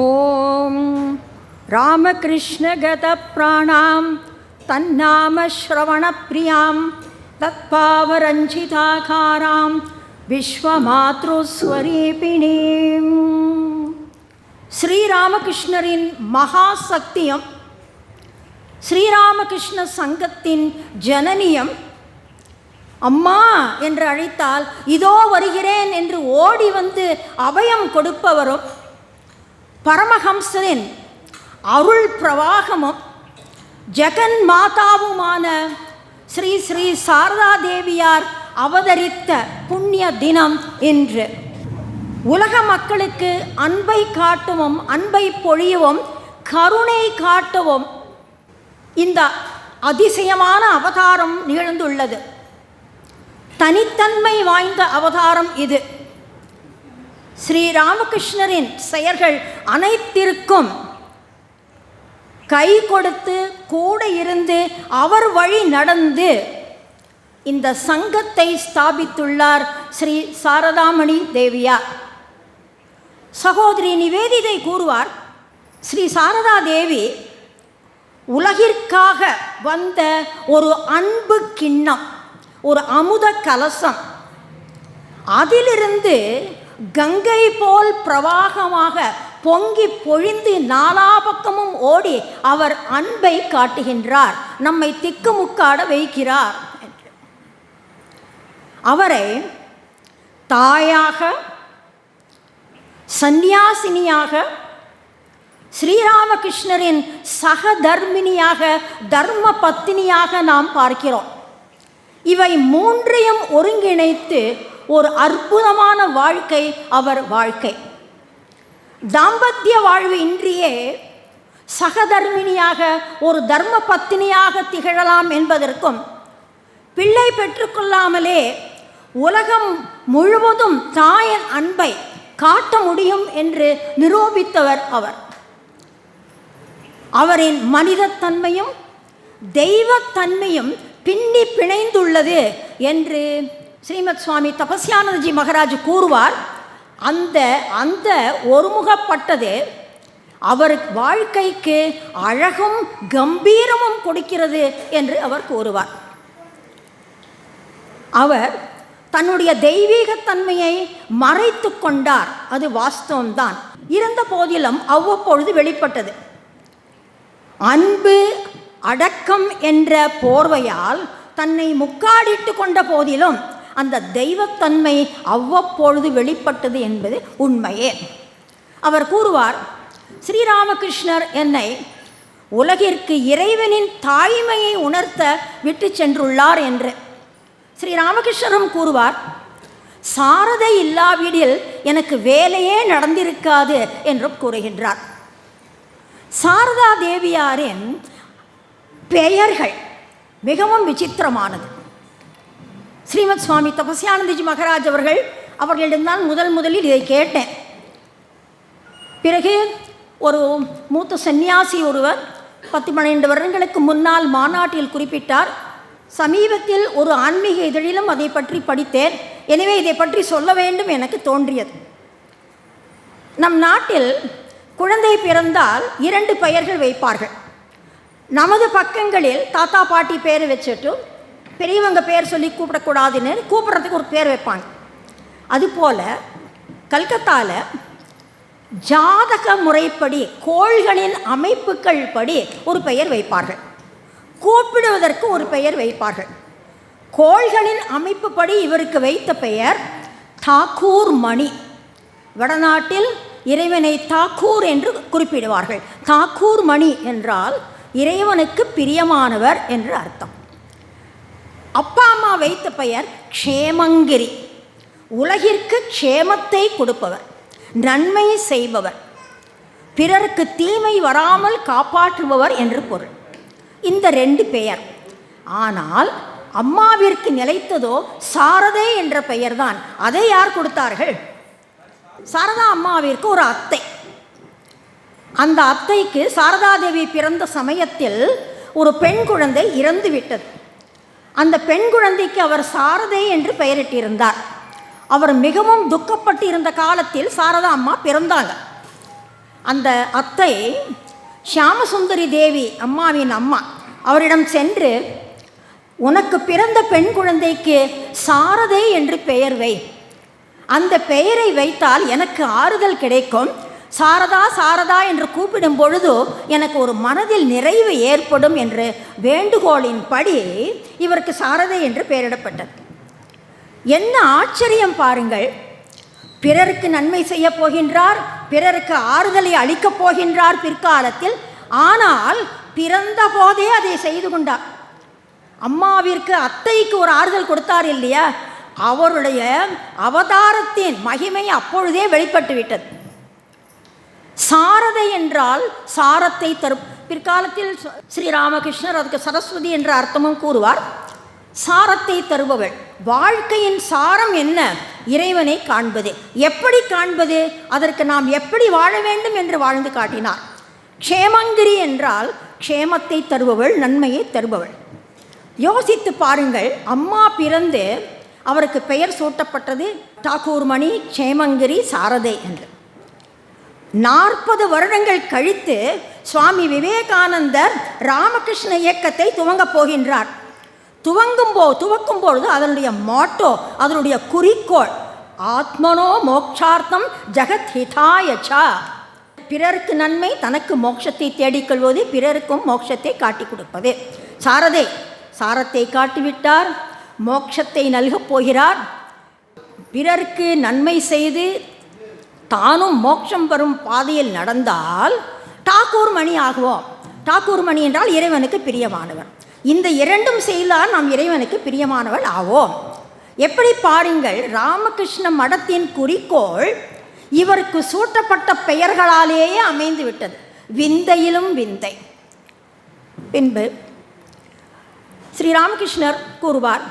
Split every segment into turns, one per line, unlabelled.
ஓம். ராமகிருஷ்ணகதப்பிராணாம் தன்னாமஸ்ரவணப்பிரியாம் தத்பாவரஞ்சிதாகாராம் விஸ்வமாத்ருஸ்வரீபிணீம். ஸ்ரீராமகிருஷ்ணரின் மகா சக்தியம் ஸ்ரீராமகிருஷ்ண சங்கத்தின் ஜனனியம். அம்மா என்று அழைத்தால் இதோ வருகிறேன் என்று ஓடி வந்து அபயம் கொடுப்பவரும் பரமஹம்சரின் அருள் பிரவாகமும் ஜெகன் மாதாவுமான ஸ்ரீ ஸ்ரீ சாரதா தேவியார் அவதரித்த புண்ணிய தினம் இன்று. உலக மக்களுக்கு அன்பை காட்டவும் அன்பை பொழியவும் கருணை காட்டவும். இந்த அதிசயமான அவதாரம் நிகழ்ந்துள்ளது. தனித்தன்மை வாய்ந்த அவதாரம் இது. ஸ்ரீ ராமகிருஷ்ணரின் செயல்கள் அனைத்திற்கும் கை கொடுத்து கூட இருந்து அவர் வழி நடந்து இந்த சங்கத்தை ஸ்தாபித்துள்ளார் ஸ்ரீ சாரதாமணி தேவியார். சகோதரி நிவேதிதை கூறுவார் ஸ்ரீ சாரதா தேவி உலகிற்காக வந்த ஒரு அன்பு கிண்ணம் ஒரு அமுத கலசம் அதிலிருந்து கங்கை போல் பிரவாகமாக பொங்கி பொழிந்து நாலா பக்கமும் ஓடி அவர் அன்பை காட்டுகின்றார். நம்மை திக்குமுக்காட வைக்கிறார் அவரை தாயாக சந்நியாசினியாக ஸ்ரீராமகிருஷ்ணரின் சகதர்மினியாக தர்ம பத்தினியாக நாம் பார்க்கிறோம். இவை மூன்றையும் ஒருங்கிணைத்து ஒரு அற்புதமான வாழ்க்கை அவர் வாழ்க்கை. தாம்பத்திய வாழ்வு இன்றியே சகதர்மினியாக ஒரு தர்ம பத்தினியாக திகழலாம் என்பதற்கும் பிள்ளை பெற்றுக்கொள்ளாமலே உலகம் முழுவதும் தாயின் அன்பை காட்ட முடியும் என்று நிரூபித்தவர் அவர். அவரின் மனிதத்தன்மையும் தெய்வத்தன்மையும் பின்னி பிணைந்துள்ளது என்று ஸ்ரீமத் சுவாமி தபஸ்யானந்தஜி மகராஜ் கூறுவார் அந்த அந்த ஒருமுகப்பட்டது அவர் வாழ்க்கைக்கு அழகும் கம்பீரமும் கொடுக்கிறது என்று அவர் கூறுவார். அவர் தன்னுடைய தெய்வீகத்தன்மையை மறைத்து கொண்டார். அது வாஸ்தவம்தான். இருந்த போதிலும் அவ்வப்பொழுது வெளிப்பட்டது. அன்பு அடக்கம் என்ற போர்வையால் தன்னை முக்காடிட்டு கொண்ட போதிலும் அந்த தெய்வத்தன்மை அவ்வப்பொழுது வெளிப்பட்டது என்பது உண்மையே. அவர் கூறுவார் ஸ்ரீராமகிருஷ்ணர் என்னை உலகிற்கு இறைவனின் தாய்மையை உணர்த்த விட்டு சென்றுள்ளார் என்று. ஸ்ரீ ராமகிருஷ்ணரும் கூறுவார் சாரதை இல்லாவிடில் எனக்கு வேலையே நடந்திருக்காது என்றும் கூறுகின்றார். சாரதா தேவியாரின் பெயர்கள் மிகவும் விசித்திரமானது. ஸ்ரீமத் சுவாமி தபஸ்யானந்திஜி மகராஜ் அவர்கள் அவர்களிடம்தான் முதல் முதலில் இதை கேட்டேன். பிறகு ஒரு மூத்த சந்நியாசி ஒருவர் பத்து பன்னிரண்டு வருடங்களுக்கு முன்னால் மாநாட்டில் குறிப்பிட்டார் சமீபத்தில் ஒரு ஆன்மீக இதழிலும் அதை பற்றி படித்தேன். எனவே இதை பற்றி சொல்ல வேண்டும் எனக்கு தோன்றியது. நம் நாட்டில் குழந்தை பிறந்தால் இரண்டு பெயர்கள் வைப்பார்கள். நமது பக்கங்களில் தாத்தா பாட்டி பேர் வச்சுட்டும் பெரியவங்க பேர் சொல்லி கூப்பிடக்கூடாதுன்னு கூப்பிட்றதுக்கு ஒரு பேர் வைப்பாங்க. அதுபோல் கல்கத்தாவில் ஜாதக முறைப்படி கோள்களின் அமைப்புகள் படி ஒரு பெயர் வைப்பார்கள். கூப்பிடுவதற்கு ஒரு பெயர் வைப்பார்கள். கோள்களின் அமைப்புப்படி இவருக்கு வைத்த பெயர் தாக்கூர் மணி. வடநாட்டில் இறைவனை தாக்கூர் என்று குறிப்பிடுவார்கள். தாக்கூர் மணி என்றால் இறைவனுக்கு பிரியமானவர் என்று அர்த்தம். அப்பா அம்மா வைத்த பெயர் க்ஷேமங்கிரி. உலகிற்கு க்ஷேமத்தை கொடுப்பவர் நன்மை செய்பவர் பிறருக்கு தீமை வராமல் காப்பாற்றுபவர் என்று பொருள். இந்த ரெண்டு பெயர். ஆனால் அம்மாவிற்கு நிலைத்ததோ சாரதே என்ற பெயர்தான். அதை யார் கொடுத்தார்கள்? சாரதா அம்மாவிற்கு ஒரு அத்தை. அந்த அத்தைக்கு சாரதாதேவி பிறந்த சமயத்தில் ஒரு பெண் குழந்தை இறந்து விட்டது அந்த பெண் குழந்தைக்கு அவர் சாரதை என்று பெயரிட்டிருந்தார். அவர் மிகவும் துக்கப்பட்டு இருந்த காலத்தில் சாரதா அம்மா பிறந்தாங்க. அந்த அத்தை ஷியாமசுந்தரி தேவி அம்மாவின் அம்மா. அவரிடம் சென்று உனக்கு பிறந்த பெண் குழந்தைக்கு சாரதை என்று பெயர் வை. அந்த பெயரை வைத்தால் எனக்கு ஆறுதல் கிடைக்கும். சாரதா சாரதா என்று கூப்பிடும் பொழுது எனக்கு ஒரு மனதில் நிறைவு ஏற்படும் என்று வேண்டுகோளின் படி இவருக்கு சாரதை என்று பெயரிடப்பட்டது. என்ன ஆச்சரியம் பாருங்கள். பிறருக்கு நன்மை செய்ய போகின்றார் பிறருக்கு ஆறுதலை அளிக்கப் போகின்றார் பிற்காலத்தில் ஆனால் பிறந்த போதே அதை செய்து கொண்டார். அம்மாவிற்கு அத்தைக்கு ஒரு ஆறுதல் கொடுத்தார் இல்லையா? அவருடைய அவதாரத்தின் மகிமை அப்பொழுதே வெளிப்பட்டு விட்டது சாரதை என்றால் சாரத்தை தரும். பிற்காலத்தில் ஸ்ரீ ஸ்ரீராமகிருஷ்ணர் அதுக்கு சரஸ்வதி என்ற அர்த்தமும் கூறுவார். சாரத்தை தருபவள் வாழ்க்கையின் சாரம் என்ன? இறைவனை காண்பது. எப்படி காண்பது? அதற்கு நாம் எப்படி வாழ வேண்டும் என்று வாழ்ந்து காட்டினார். க்ஷேமங்கிரி என்றால் க்ஷேமத்தை தருபவள் நன்மையை தருபவள். யோசித்து பாருங்கள் அம்மா பிறந்து அவருக்கு பெயர் சூட்டப்பட்டது டாகூர்மணி க்ஷேமங்கிரி சாரதை என்று. நாற்பது வருடங்கள் கழித்து சுவாமி விவேகானந்தர் ராமகிருஷ்ண இயக்கத்தை துவங்கப் போகின்றார். துவங்கும் போ துவக்கும் பொழுது அதனுடைய மாட்டோ அதனுடைய குறிக்கோள் ஆத்மனோ மோக்ஷார்த்தம் ஜெகத் ஹிதாயச்சா பிறருக்கு நன்மை தனக்கு மோட்சத்தை தேடிக்கொள்வது பிறருக்கும் மோட்சத்தை காட்டி கொடுப்பது. சாரதை சாரத்தை காட்டிவிட்டார் மோட்சத்தை நல்கப் போகிறார். பிறருக்கு நன்மை செய்து தானும் மோட்சம் வரும் பாதையில் நடந்தால் டாக்கூர் மணி ஆகுவோம். டாக்கூர் மணி என்றால் இறைவனுக்கு பிரியமானவன். இந்த இரண்டும் செய்தால் நாம் இறைவனுக்கு பிரியமானவள் ஆவோம். எப்படி பாருங்கள் ராமகிருஷ்ண மடத்தின் குறிக்கோள் இவருக்கு சூட்டப்பட்ட பெயர்களாலேயே அமைந்து விட்டது. விந்தையிலும் விந்தை. பின்பு ஸ்ரீ ராமகிருஷ்ணர் கூறுவார்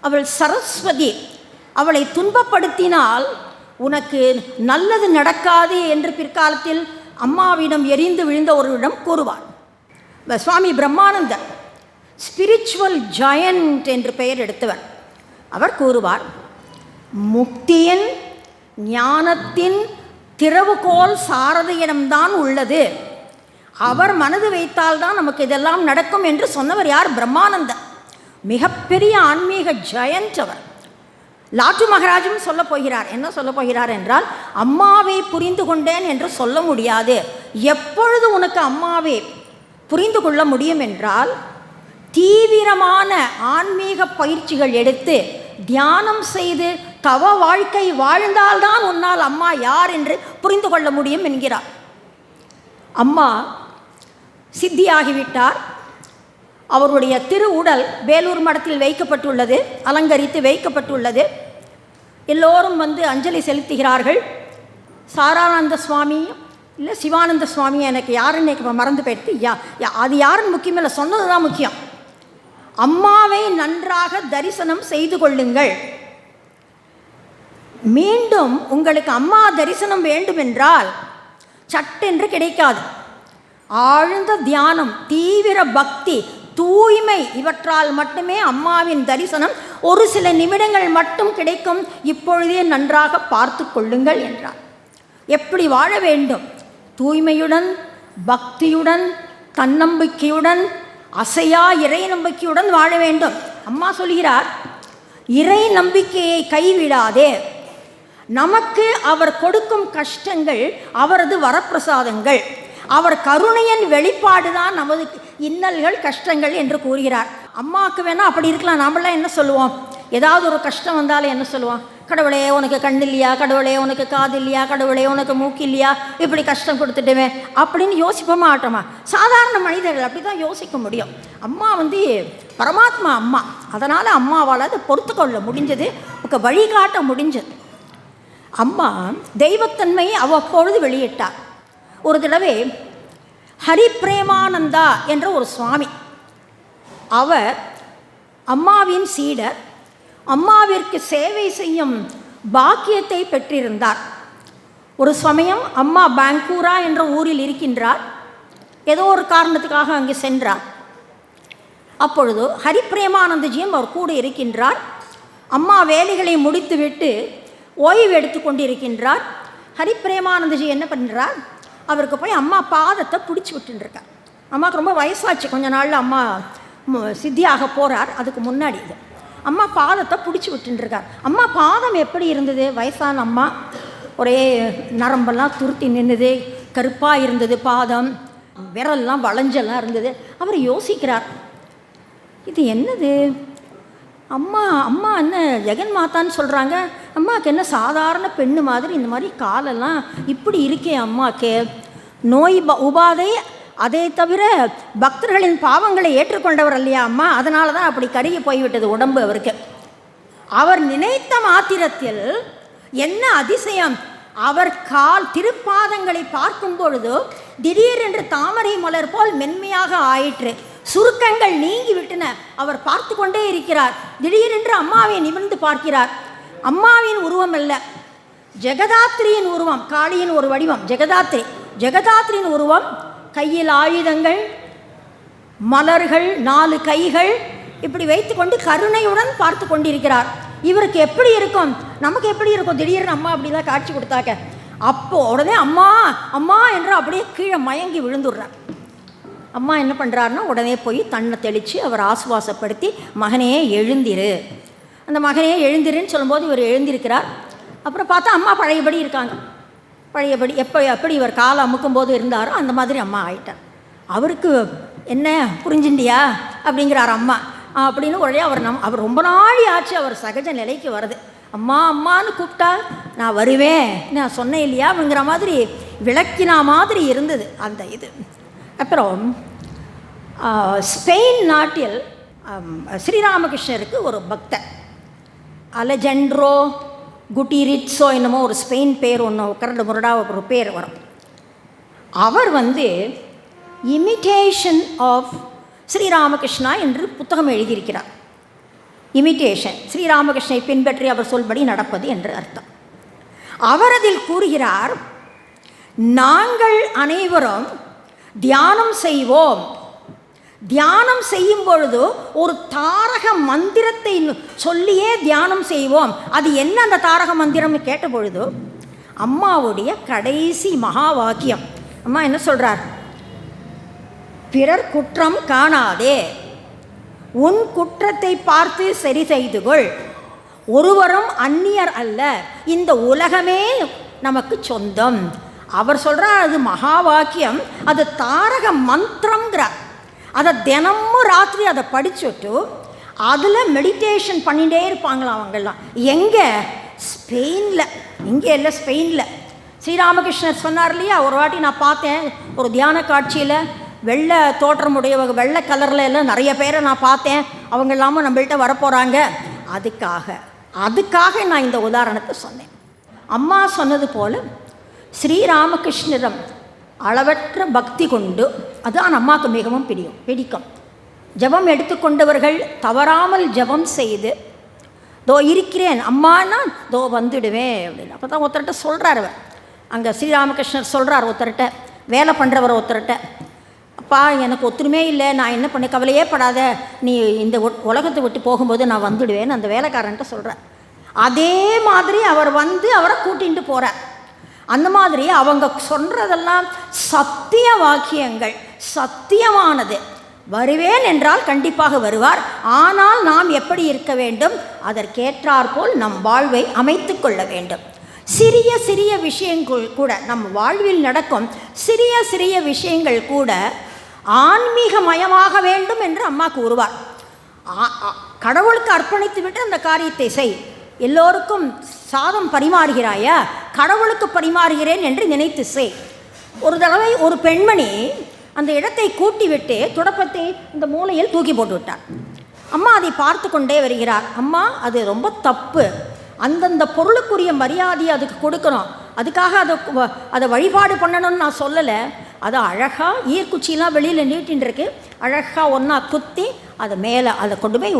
அவள் சரஸ்வதி அவளை துன்பப்படுத்தினால் உனக்கு நல்லது நடக்காது என்று பிற்காலத்தில் அம்மாவிடம் எரிந்து விழுந்த ஒருவரிடம் கூறுவார் சுவாமி பிரம்மானந்தர் ஸ்பிரிச்சுவல் ஜாயண்ட் என்று பெயர் எடுத்தவர். அவர் கூறுவார் முக்தியின் ஞானத்தின் திறவுகோல் சாரதியிடம்தான் உள்ளது. அவர் மனது வைத்தால்தான் நமக்கு இதெல்லாம் நடக்கும் என்று சொன்னவர் யார்? பிரம்மானந்தர். மிகப்பெரிய ஆன்மீக ஜெயண்ட் அவர். லாட்டு மகராஜும் சொல்ல போகிறார். என்ன சொல்ல போகிறார் என்றால் அம்மாவை புரிந்து கொண்டேன் என்று சொல்ல முடியாது. எப்பொழுது உனக்கு அம்மாவை புரிந்து கொள்ள முடியும் என்றால் தீவிரமான ஆன்மீக பயிற்சிகள் எடுத்து தியானம் செய்து தவ வாழ்க்கை வாழ்ந்தால்தான் உன்னால் அம்மா யார் என்று புரிந்து கொள்ள முடியும் என்கிறார். அம்மா சித்தியாகிவிட்டார். அவருடைய திரு உடல் வேலூர் மடத்தில் வைக்கப்பட்டுள்ளது அலங்கரித்து வைக்கப்பட்டுள்ளது. எல்லோரும் வந்து அஞ்சலி செலுத்துகிறார்கள். சாரானந்த சுவாமி இல்லை சிவானந்த சுவாமி எனக்கு யாருன்னு இப்போ மறந்து போயிடுத்து? யா யா- அது யாருன்னு முக்கியம் இல்லை சொன்னது தான் முக்கியம். அம்மாவை நன்றாக தரிசனம் செய்து கொள்ளுங்கள். மீண்டும் உங்களுக்கு அம்மா தரிசனம் வேண்டுமென்றால் சட்டென்று கிடைக்காது. ஆழ்ந்த தியானம் தீவிர பக்தி தூய்மை இவற்றால் மட்டுமே அம்மாவின் தரிசனம். ஒரு சில நிமிடங்கள் மட்டும் கிடைக்கும். இப்பொழுதே நன்றாக பார்த்து கொள்ளுங்கள் என்றார் எப்படி வாழ வேண்டும்? தூய்மையுடன் பக்தியுடன் தன்னம்பிக்கையுடன் அசையா இறை நம்பிக்கையுடன் வாழ வேண்டும். அம்மா சொல்கிறார் இறை நம்பிக்கையை கைவிடாதே. நமக்கு அவர் கொடுக்கும் கஷ்டங்கள் அவரது வரப்பிரசாதங்கள். அவர் கருணையின் வெளிப்பாடு தான் நமது இன்னல்கள் கஷ்டங்கள் என்று கூறுகிறார். அம்மாவுக்கு வேணால் அப்படி இருக்கலாம். நாமெல்லாம் என்ன சொல்லுவோம்? ஏதாவது ஒரு கஷ்டம் வந்தாலும் என்ன சொல்லுவோம் கடவுளே உனக்கு கண் இல்லையா? கடவுளே உனக்கு காது இல்லையா? கடவுளே உனக்கு மூக்கு இல்லையா? இப்படி கஷ்டம் கொடுத்துட்டுமே அப்படின்னு யோசிப்போமா ஆட்டோமா? சாதாரண மனிதர்கள் அப்படி தான் யோசிக்க முடியும். அம்மா வந்து பரமாத்மா அம்மா. அதனால் அம்மாவால் அதை பொறுத்துக்கொள்ள முடிஞ்சது. உங்க வழிகாட்ட முடிஞ்சது. அம்மா தெய்வத்தன்மையை அவ்வப்பொழுது வெளியிட்டார். ஒரு தடவை ஹரிப்ரேமானந்தா என்ற ஒரு சுவாமி. அவர் அம்மாவின் சீடர் அம்மாவிற்கு சேவை செய்யும் பாக்கியத்தை பெற்றிருந்தார். ஒரு சமயம் அம்மா பாங்கூரா என்ற ஊரில் இருக்கின்றார். ஏதோ ஒரு காரணத்துக்காக அங்கே சென்றார். அப்பொழுது ஹரிப்ரேமானந்தஜியும் அவர் கூட இருக்கின்றார். அம்மா வேலைகளை முடித்துவிட்டு ஓய்வு எடுத்து கொண்டிருக்கின்றார். ஹரிப்ரேமானந்தஜி என்ன பண்ணுறார் அவருக்கு போய் அம்மா பாதத்தை பிடிச்சி விட்டுருக்கார் அம்மாவுக்கு ரொம்ப வயசாச்சு கொஞ்ச நாளில் அம்மா மு- சித்தியாக போகிறார் அதுக்கு முன்னாடி இது. அம்மா பாதத்தை பிடிச்சி விட்டுருக்கார் அம்மா பாதம் எப்படி இருந்தது? வயசான அம்மா ஒரே நரம்பெல்லாம் துருத்தி நின்றுது கருப்பாக இருந்தது பாதம் விரல்லாம் வளைஞ்செல்லாம் இருந்தது. அவர் யோசிக்கிறார் இது என்னது? அம்மா அம்மா என்ன ஜெகன் மாதான்னு சொல்கிறாங்க அம்மாவுக்கு என்ன சாதாரண பெண்ணு மாதிரி இந்த மாதிரி காலெல்லாம் இப்படி இருக்கே அம்மாவுக்கு நோய் ப உபாதை அதை தவிர பக்தர்களின் பாவங்களை ஏற்றுக்கொண்டவர் இல்லையா அம்மா? அதனால தான் அப்படி கருகி போய்விட்டது உடம்பு அவருக்கு. அவர் நினைத்த மாத்திரத்தில் என்ன அதிசயம்? அவர் கால் திருப்பாதங்களை பார்க்கும் பொழுது திடீரென்று தாமரை மலர் போல் மென்மையாக ஆயிற்று. சுருக்கங்கள் நீங்கி விட்டன அவர் பார்த்து கொண்டே இருக்கிறார். திடீரென்று அம்மாவை நிமிர்ந்து பார்க்கிறார். அம்மாவின் உருவம் அல்ல ஜெகதாத்திரியின் உருவம் காளியின் ஒரு வடிவம் ஜெகதாத்திரி. ஜெகதாத்ரின் உருவம் கையில் ஆயுதங்கள் மலர்கள் நாலு கைகள் இப்படி வைத்துக்கொண்டு கருணையுடன் பார்த்து கொண்டிருக்கிறார். இவருக்கு எப்படி இருக்கும்? நமக்கு எப்படி இருக்கும்? திடீர்னு அம்மா அப்படிலாம் காட்சி கொடுத்தாக்க. அப்போ உடனே அம்மா அம்மா என்று அப்படியே கீழே மயங்கி விழுந்துடுறார். அம்மா என்ன பண்ணுறாருன்னா உடனே போய் தன்னை தெளித்து அவர் ஆசுவாசப்படுத்தி மகனே எழுந்திரு. அந்த மகனே எழுந்திருன்னு சொல்லும்போது இவர் எழுந்திருக்கிறார். அப்புறம் பார்த்தா அம்மா பழையபடி இருக்காங்க. பழையபடி எப்போ எப்படி இவர் காலை அமுக்கும் போது இருந்தாரோ அந்த மாதிரி அம்மா ஆயிட்டார். அவருக்கு என்ன புரிஞ்சுண்டியா? அப்படிங்கிறார் அம்மா. அப்படின்னு உடனே அவர் நம் அவர் ரொம்ப நாளி ஆச்சு அவர் சகஜ நிலைக்கு வருது அம்மா அம்மான்னு கூப்பிட்டா நான் வருவேன் நான் சொன்னேன் இல்லையா? அப்படிங்கிற மாதிரி விளக்கினா மாதிரி இருந்தது அந்த இது. அப்புறம் ஸ்பெயின் நாட்டில் ஸ்ரீராமகிருஷ்ணருக்கு ஒரு பக்தர். அலஜென்ட்ரோ குட்டிரிட்ஸோ என்னமோ ஒரு ஸ்பெயின் பேர் ஒன்று கரண்டு முரடா ஒரு பேர் வரும். அவர் வந்து இமிட்டேஷன் ஆஃப் ஸ்ரீராமகிருஷ்ணா என்று புத்தகம் எழுதியிருக்கிறார். இமிட்டேஷன் ஸ்ரீராமகிருஷ்ணை பின்பற்றி அவர் சொல்படி நடப்பது என்று அர்த்தம். அவர் அதில் கூறுகிறார் நாங்கள் அனைவரும் தியானம் செய்வோம் தியானம் செய்யும் பொழுது ஒரு தாரக மந்திரத்தை சொல்லியே தியானம் செய்வோம். அது என்ன அந்த தாரக மந்திரம்னு கேட்ட பொழுது அம்மாவுடைய கடைசி மகா வாக்கியம் அம்மா என்ன சொல்கிறார் பிறர் குற்றம் காணாதே. உன் குற்றத்தை பார்த்து சரி செய்து கொள். ஒருவரும் அந்நியர் அல்ல. இந்த உலகமே நமக்கு சொந்தம். அவர் சொல்கிறார் அது மகா வாக்கியம் அது தாரக மந்திரங்கிறார் அதை தினமும் ராத்திரி அதை படிச்சுட்டு அதில் மெடிடேஷன் பண்ணிகிட்டே இருப்பாங்களாம் அவங்கெல்லாம். எங்கே? ஸ்பெயினில். இங்கே இல்லை ஸ்பெயினில். ஸ்ரீராமகிருஷ்ணர் சொன்னார் இல்லையா? ஒரு வாட்டி நான் பார்த்தேன் ஒரு தியான காட்சியில் வெள்ளை தோற்றமுடையவங்க வெள்ளை கலரில் எல்லாம் நிறைய பேரை நான் பார்த்தேன். அவங்க இல்லாமல் நம்மள்கிட்ட வரப்போகிறாங்க அதுக்காக அதுக்காக நான் இந்த உதாரணத்தை சொன்னேன். அம்மா சொன்னது போல் ஸ்ரீராமகிருஷ்ணரம் அளவற்ற பக்தி கொண்டு அதுதான் அம்மாவுக்கு மிகவும் பிடிக்கும் பிடிக்கும். ஜெபம் எடுத்துக்கொண்டவர்கள் தவறாமல் ஜெபம் செய்து தோ இருக்கிறேன் அம்மானா தோ வந்துடுவேன் அப்படின்னு. அப்போ தான் ஒருத்தர்கிட்ட சொல்கிறார் அவர். அங்கே ஸ்ரீராமகிருஷ்ணர் சொல்கிறார் ஒருத்தர்கிட்ட வேலை பண்ணுறவர் ஒருத்தர்கிட்ட அப்பா எனக்கு ஒத்துருமே இல்லை நான் என்ன பண்ண கவலையே படாத நீ இந்த உலகத்தை விட்டு போகும்போது நான் வந்துடுவேன்னு அந்த வேலைக்காரன்ட்ட சொல்கிறேன் அதே மாதிரி அவர் வந்து அவரை கூட்டிகிட்டு போகிறார் அந்த மாதிரி அவங்க சொல்கிறதெல்லாம் சத்திய வாக்கியங்கள் சத்தியமானது. வருவேன் என்றால் கண்டிப்பாக வருவார். ஆனால் நாம் எப்படி இருக்க வேண்டும்? அதற்கேற்றாற்போல் நம் வாழ்வை அமைத்து கொள்ள வேண்டும். சிறிய சிறிய விஷயங்கள் கூட நம் வாழ்வில் நடக்கும். சிறிய சிறிய விஷயங்கள் கூட ஆன்மீகமயமாக வேண்டும் என்று அம்மா கூறுவார். கடவுளுக்கு அர்ப்பணித்து விட்டு அந்த காரியத்தை செய். எல்லோருக்கும் சாதம் பரிமாறுகிறாயா? கடவுளுக்கு பரிமாறுகிறேன் என்று நினைத்து செய் ஒரு தடவை ஒரு பெண்மணி அந்த இடத்தை கூட்டி விட்டு துடப்பத்தை இந்த மூலையில் தூக்கி போட்டு விட்டார் அம்மா அதை பார்த்து கொண்டே வருகிறார். அம்மா அது ரொம்ப தப்பு. அந்தந்த பொருளுக்குரிய மரியாதையை அதுக்கு கொடுக்கணும். அதுக்காக அதை வ- அதை வழிபாடு பண்ணணும்னு நான் சொல்லலை. அதை அழகாக ஈர்க்குச்சியெலாம் வெளியில் நீட்டின்னு இருக்கு அழகாக ஒன்றா குத்தி அதை மேலே அதை கொண்டு போய்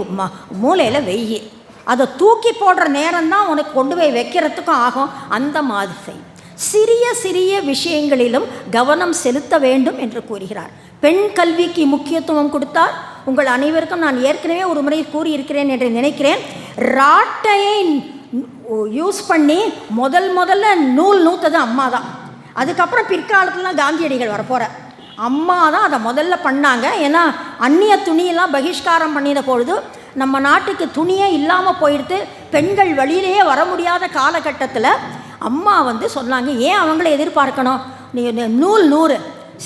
மூலையில் வெய்யி. அதை தூக்கி போடுற நேரம் தான் உனக்கு கொண்டு போய் வைக்கிறதுக்கும் ஆகும். அந்த மாதிரி. சிறிய சிறிய விஷயங்களிலும் கவனம் செலுத்த வேண்டும் என்று கூறுகிறார். பெண் கல்விக்கு முக்கியத்துவம் கொடுத்தார் உங்கள் அனைவருக்கும் நான் ஏற்கனவே ஒரு முறை கூறியிருக்கிறேன் என்று நினைக்கிறேன். ராட்டையை யூஸ் பண்ணி முதல் முதல்ல நூல் நூத்தது அம்மா தான். அதுக்கப்புறம் பிற்காலத்துலலாம் காந்தியடிகள் வரப்போகிற அம்மா தான் அதை முதல்ல பண்ணாங்க. ஏன்னா அந்நிய துணியெல்லாம் பகிஷ்காரம் பண்ணின பொழுது நம்ம நாட்டுக்கு துணியே இல்லாமல் போயிடுத்து பெண்கள் வழியிலேயே வர முடியாத காலகட்டத்தில் அம்மா வந்து சொன்னாங்க ஏன் அவங்கள எதிர்பார்க்கணும்? நீ நூல் நூறு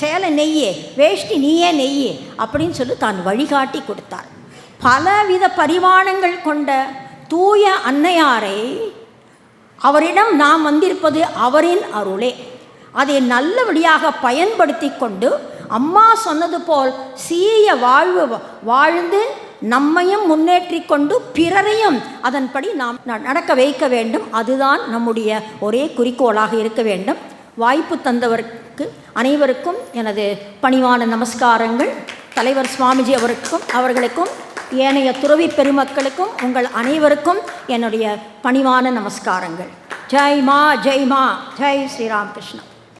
சேலை நெய்யே வேஷ்டி நீயே நெய்யே அப்படின்னு சொல்லி தான் வழிகாட்டி கொடுத்தார். பலவித பரிமாணங்கள் கொண்ட தூய அன்னையாரை அவரிடம் நாம் வந்திருப்பது அவரின் அருளே. அதை நல்லபடியாக பயன்படுத்தி கொண்டு அம்மா சொன்னது போல் சீய வாழ்வு வாழ்ந்து நம்மையும் முன்னேற்றி கொண்டு பிறரையும் அதன்படி நாம் ந- நடக்க வைக்க வேண்டும். அதுதான் நம்முடைய ஒரே குறிக்கோளாக இருக்க வேண்டும். வாய்ப்பு தந்தவருக்கு அனைவருக்கும் எனது பணிவான நமஸ்காரங்கள். தலைவர் சுவாமிஜி அவருக்கும் அவர்களுக்கும் ஏனைய துறவி பெருமக்களுக்கும் உங்கள் அனைவருக்கும் என்னுடைய பணிவான நமஸ்காரங்கள். ஜெய் மா ஜெய் மா ஜெய் ஸ்ரீராம் கிருஷ்ணா